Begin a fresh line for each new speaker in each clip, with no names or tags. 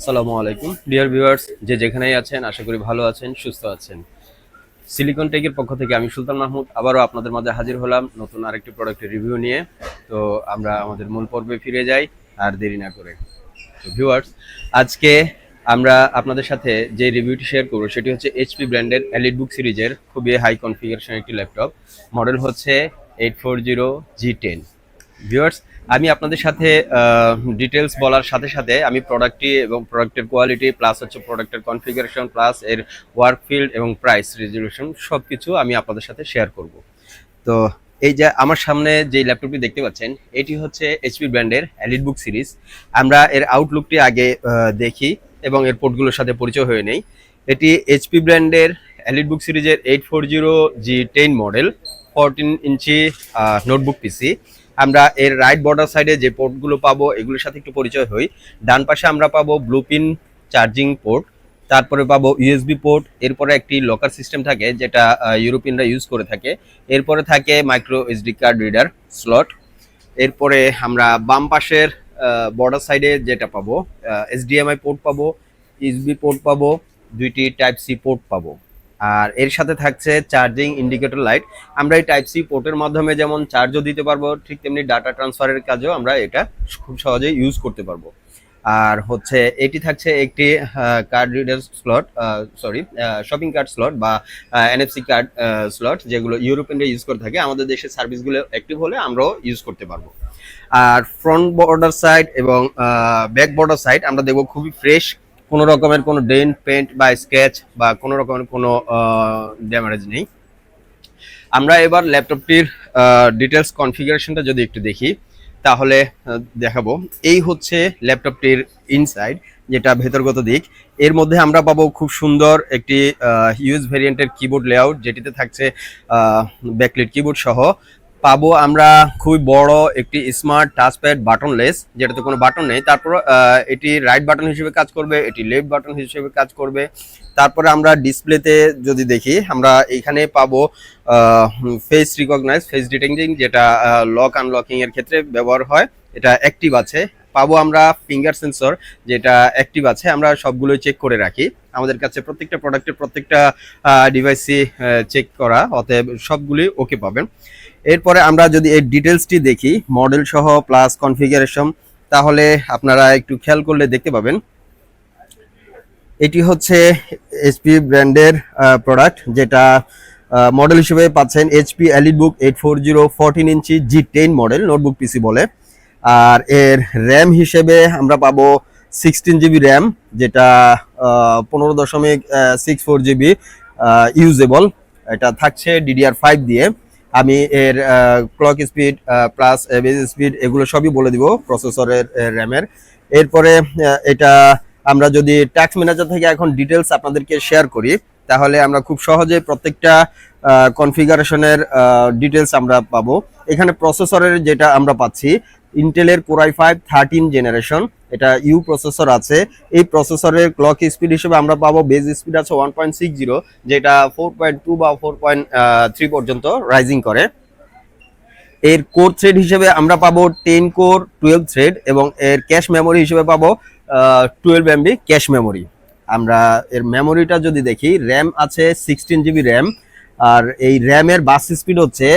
আসসালামু আলাইকুম। Dear viewers যে যেখানেই আছেন, আশা করি ভালো আছেন, সুস্থ আছেন। সিলিকন টেকের পক্ষ থেকে আমি সুলতান মাহমুদ, আবারও আপনাদের মাঝে হাজির হলাম নতুন আরেকটি প্রোডাক্টের রিভিউ নিয়ে। তো আমরা আমাদের মূল পর্বে ফিরে যাই, আর দেরি না করে। তো ভিউয়ার্স আজকে আমরা আপনাদের সাথে যে রিভিউটি শেয়ার করব, সেটি হচ্ছে এইচপি ব্র্যান্ডের এলিট বুক সিরিজের খুবই হাই কনফিগারেশন একটি ল্যাপটপ মডেল হচ্ছে eight four zero G ten viewers আমি আপনাদের সাথে ডিটেলস বলার সাথে সাথে আমি প্রোডাক্টটি এবং প্রোডাক্টের কোয়ালিটি প্লাস হচ্ছে প্রোডাক্টের কনফিগারেশন প্লাস এর ওয়ার্ক ফিল্ড এবং প্রাইস রেজলিউশন সব কিছু আমি আপনাদের সাথে শেয়ার করব। তো এই যে আমার সামনে যে ল্যাপটপটি দেখতে পাচ্ছেন, এটি হচ্ছে এইচপি ব্র্যান্ডের এলিট বুক সিরিজ আমরা এর আউটলুকটি আগে দেখি এবং এর পোর্টগুলোর সাথে পরিচয় হয়ে নেই। এটি এইচপি ব্র্যান্ডের অ্যালিড বুক সিরিজের eight four zero G ten model fourteen inch notebook PC আমরা এর রাইট বর্ডার সাইডে যে পোর্টগুলো পাবো, এগুলোর সাথে একটু পরিচয় হই। ডান পাশে আমরা পাবো ব্লুপিন চার্জিং পোর্ট তারপরে পাবো ইউএসবি পোর্ট এরপরে একটি লকার সিস্টেম থাকে যেটা ইউরোপিয়ানরা ইউজ করে থাকে। এরপরে থাকে micro SD card reader slot এরপরে আমরা বাম পাশের বর্ডার সাইডে যেটা পাবো এসডিএমআই পোর্ট পাবো ইউএসবি পোর্ট পাবো, দুইটি টাইপ সি পোর্ট পাবো। আর এর সাথে থাকছে চার্জিং ইন্ডিকেটর লাইট আমরা এই টাইপ সি পোর্টের মাধ্যমে যেমন চার্জও দিতে পারব, ঠিক তেমনি ডাটা ট্রান্সফারের কাজেও আমরা এটা খুব সহজেই ইউজ করতে পারব। আর হচ্ছে এটি থাকছে একটি card reader slot sorry shopping card slot বা এনএফসি কার্ড স্লট যেগুলো ইউরোপিয়ানরা ইউজ করে থাকে। আমাদের দেশের সার্ভিসগুলো অ্যাক্টিভ হলে আমরাও ইউজ করতে পারব। আর ফ্রন্ট বর্ডার সাইড এবং ব্যাক বর্ডার সাইড আমরা দেখব খুবই ফ্রেশ কোনো রকমের কোনো ডেন্ট পেন্ট বা স্কেচ বা কোনো রকমের কোনো ড্যামেজ নেই। আমরা এবার ল্যাপটপটির ডিটেলস কনফিগারেশনটা যদি একটু দেখি, তাহলে দেখাবো। এই হচ্ছে ল্যাপটপটির ইনসাইড যেটা ভেতরগত দিক। এর মধ্যে আমরা পাবো খুব সুন্দর একটি ইউএস ভেরিয়েন্টের কিবোর্ড লেআউট যেটিতে থাকছে ব্যাকলিট কিবোর্ড সহ পাবো আমরা খুবই বড় একটি স্মার্ট টাচপ্যাড বাটনলেস যেটাতে কোনো বাটন নেই। তারপর এটি রাইট বাটন হিসেবে কাজ করবে, এটি লেফট বাটন হিসেবে কাজ করবে। তারপরে আমরা ডিসপ্লেতে যদি দেখি, আমরা এইখানে পাবো ফেস রিকগনাইজ ফেস ডিটেক্টিং যেটা লক আনলকিং এর ক্ষেত্রে ব্যবহার হয়। এটা অ্যাক্টিভ আছে। পাবো আমরা ফিঙ্গার সেন্সর যেটা অ্যাক্টিভ আছে। আমরা সবগুলোই চেক করে রাখি। আমাদের কাছে প্রত্যেকটা প্রোডাক্টের প্রত্যেকটা ডিভাইসই চেক করা, অতএব সবগুলি ওকে পাবেন। এরপরে আমরা যদি এই ডিটেলসটি দেখি মডেল সহ প্লাস কনফিগারেশন তাহলে আপনারা একটু খেয়াল করলে দেখতে পাবেন। এটি হচ্ছে এইচপি ব্র্যান্ডের প্রোডাক্ট যেটা মডেল হিসেবে পাচ্ছেন HP elite book eight four zero fourteen inch G ten model notebook PC বলে। আর এর র্যাম হিসেবে আমরা পাবো সিক্সটিন জিবি র্যাম যেটা পনেরো দশমিক সিক্স ফোর জিবি ইউজেবল এটা থাকছে ডিডিআর ফাইভ দিয়ে। আমি এর clock speed plus base speed এগুলো সবই বলে দিব প্রসেসরের র্যামের এরপরে এটা আমরা যদি ট্যাক্স ম্যানেজার থেকে এখন ডিটেলস আপনাদেরকে শেয়ার করি, তাহলে আমরা খুব সহজে প্রত্যেকটা কনফিগারেশনের ডিটেলস আমরা পাবো। এখানে প্রসেসরের যেটা আমরা পাচ্ছি ইন্টেলের core i five thirteen generation এটা ইউ প্রসেসর আছে। এই প্রসেসরের ক্লক স্পিড হিসেবে আমরা পাবো বেজ স্পিড আছে ওয়ান পয়েন্ট সিক্স জিরো যেটা ফোর পয়েন্ট টু বা ফোর পয়েন্ট থ্রি পর্যন্ত রাইজিং করে। এর কোর থ্রেড হিসেবে আমরা পাবো টেন কোর টুয়েলভ থ্রেড এবং এর ক্যাশ মেমোরি হিসেবে পাবো টুয়েলভ এমবি ক্যাশ মেমোরি আমরা এর মেমোরিটা যদি দেখি র্যাম আছে সিক্সটিন জিবি র্যাম আর এই র্যামের বাস স্পিড হচ্ছে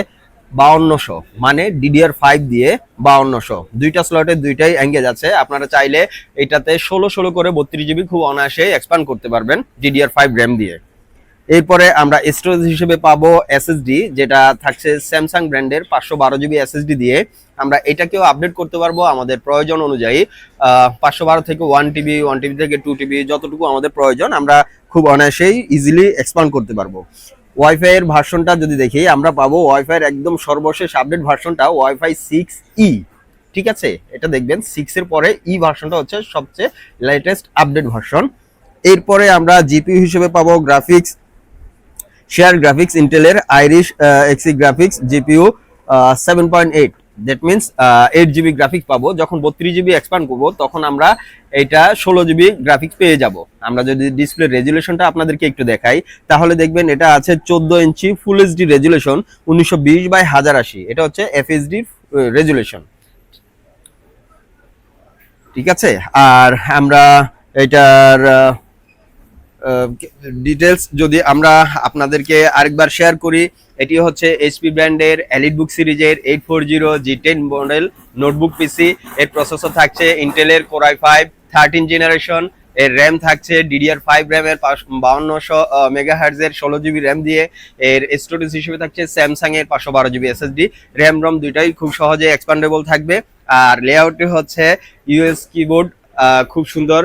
বাউন্নশো মানে ডিডিআর ফাইভ দিয়ে বাউন্নশো। দুইটা স্লটে দুইটাই এঙ্গেজ আছে। আপনারা চাইলে এটাতে ষোলো ষোলো করে বত্রিশ জিবি খুব অনায়াসে এক্সপান্ড করতে পারবেন ডিডিআর ফাইভ র্যাম দিয়ে। এরপরে আমরা স্টোরেজ হিসেবে পাবো এসএসডি যেটা থাকছে স্যামসাং ব্র্যান্ডের পাঁচশো বারো জিবি এসএসডি দিয়ে। আমরা এটাকেও আপডেট করতে পারব আমাদের প্রয়োজন অনুযায়ী। পাঁচশো বারো থেকে ওয়ান টিবি ওয়ান টিবি থেকে টু টিবি যতটুকু আমাদের প্রয়োজন, আমরা খুব অনায়াসেই ইজিলি এক্সপান্ড করতে পারব। ওয়াইফাই এর ভার্সনটা যদি দেখি, আমরা পাবো ওয়াইফাই এর একদম সর্বশেষ আপডেট ভার্সনটা ওয়াইফাই সিক্স ই ঠিক আছে? এটা দেখবেন সিক্স এর পরে ই ভার্সনটা হচ্ছে সবচেয়ে লেটেস্ট আপডেট ভার্সন। এরপরে আমরা জিপিউ হিসেবে পাবো গ্রাফিক্স শেয়ার গ্রাফিক্স ইন্টেলের Iris Xe graphics GPU seven point eight that means eight GB graphics পাবো। যখন বত্রিশ জিবি এক্সপান্ড করব, তখন আমরা এটা ষোলো জিবি গ্রাফিক্স পেয়ে যাব। আমরা যদি ডিসপ্লে রেজুলেশনটা আপনাদেরকে একটু দেখাই, তাহলে দেখবেন এটা আছে চোদ্দ ইঞ্চি ফুল এইচডি রেজুলেশন উনিশশো বিশ বাই হাজার আশি। এটা হচ্ছে এফএসডি রেজুলেশন ঠিক আছে? আর আমরা এটার ডিটেলস যদি আমরা আপনাদেরকে আরেকবার শেয়ার করি, এটি হচ্ছে এইচপি ব্র্যান্ডের এলিট বুক সিরিজের eight four zero G ten model notebook PC এর প্রসেসর থাকছে ইন্টেলের core i five thirteen generation এর র্যাম থাকছে ডিডিআর ফাইভ র্যামের বাউন্নশো মেগা হার্জের ষোলো জিবি র্যাম দিয়ে। এর স্টোরেজ হিসেবে থাকছে স্যামসাং এর পাঁচশো বারো জিবি এসএসডি র্যাম রম দুইটাই খুব সহজে এক্সপান্ডেবল থাকবে। আর লেআউটটি হচ্ছে ইউএস কিবোর্ড খুব সুন্দর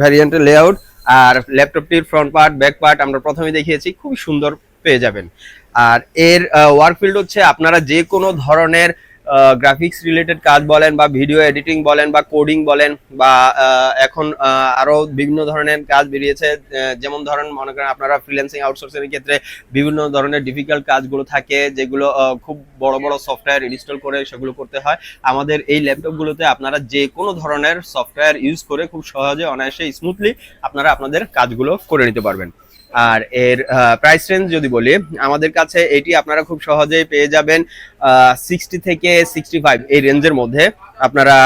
ভ্যারিয়েন্টের লেআউট আর ল্যাপটপটির ফ্রন্ট পার্ট ব্যাক পার্ট আমরা প্রথমে দেখিয়েছি খুব সুন্দর পেয়ে যাবেন। আর এর ওয়ার্ক ফিল্ড হচ্ছে আপনারা যে কোনো ধরনের গ্রাফিক্স রিলেটেড কাজ বলেন বা ভিডিও এডিটিং বলেন বা কোডিং বলেন বা এখন আহ, আরও বিভিন্ন ধরনের কাজ বেরিয়েছে যেমন ধরেন মনে করেন আপনারা ফ্রিল্যান্সিং আউটসোর্সিং এর ক্ষেত্রে বিভিন্ন ধরনের ডিফিকাল্ট কাজগুলো থাকে যেগুলো খুব বড় বড় সফটওয়্যার ইনস্টল করে সেগুলো করতে হয়। আমাদের এই ল্যাপটপগুলোতে আপনারা যে কোনো ধরনের সফটওয়্যার ইউজ করে খুব সহজে অনায়াসে স্মুথলি আপনারা আপনাদের কাজগুলো করে নিতে পারবেন। আর এর প্রাইস রেঞ্জ যদি বলি, আমাদের কাছে এটি আপনারা খুব সহজেই পেয়ে যাবেন সিক্সটি থেকে সিক্সটি ফাইভ এই রেঞ্জের মধ্যে। আপনারা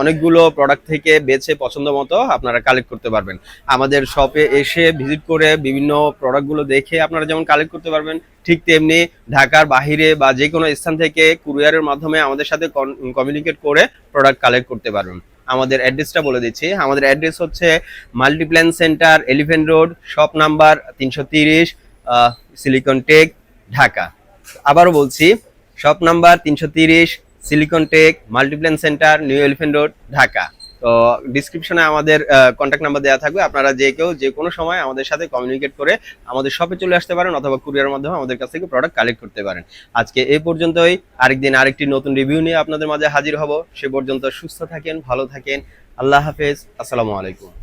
অনেকগুলো প্রোডাক্ট থেকে বেছে পছন্দ মতো আপনারা কালেক্ট করতে পারবেন। আমাদের শপে এসে ভিজিট করে বিভিন্ন প্রোডাক্টগুলো দেখে আপনারা যেমন কালেক্ট করতে পারবেন, ঠিক তেমনি ঢাকার বাহিরে বা যে কোনো স্থান থেকে কুরিয়ারের মাধ্যমে আমাদের সাথে কমিউনিকেট করে প্রোডাক্ট কালেক্ট করতে পারবেন। আমাদের অ্যাড্রেসটা বলে দিচ্ছি। আমাদের অ্যাড্রেস হচ্ছে Multiplan center, elephant road, shop number তিনশো তিরিশ সিলিকন টেক, ঢাকা। আবারও বলছি, শপ নাম্বার তিনশো তিরিশ, silicon tech, Multiplan center, new elephant road, Dhaka. তো ডিসক্রিপশনে আমাদের কন্ট্যাক্ট নাম্বার দেওয়া থাকবে। আপনারা যে কেউ যে কোনো সময় আমাদের সাথে কমিউনিকেট করে আমাদের শপে চলে আসতে পারেন অথবা কুরিয়ার মাধ্যমে আমাদের কাছ থেকে প্রোডাক্ট কালেক্ট করতে পারেন। আজকে এই পর্যন্তই। আরেকদিন আরেকটি নতুন রিভিউ নিয়ে আপনাদের মাঝে হাজির হব। সে পর্যন্ত সুস্থ থাকেন, ভালো থাকেন। আল্লাহ হাফেজ। আসসালামু আলাইকুম।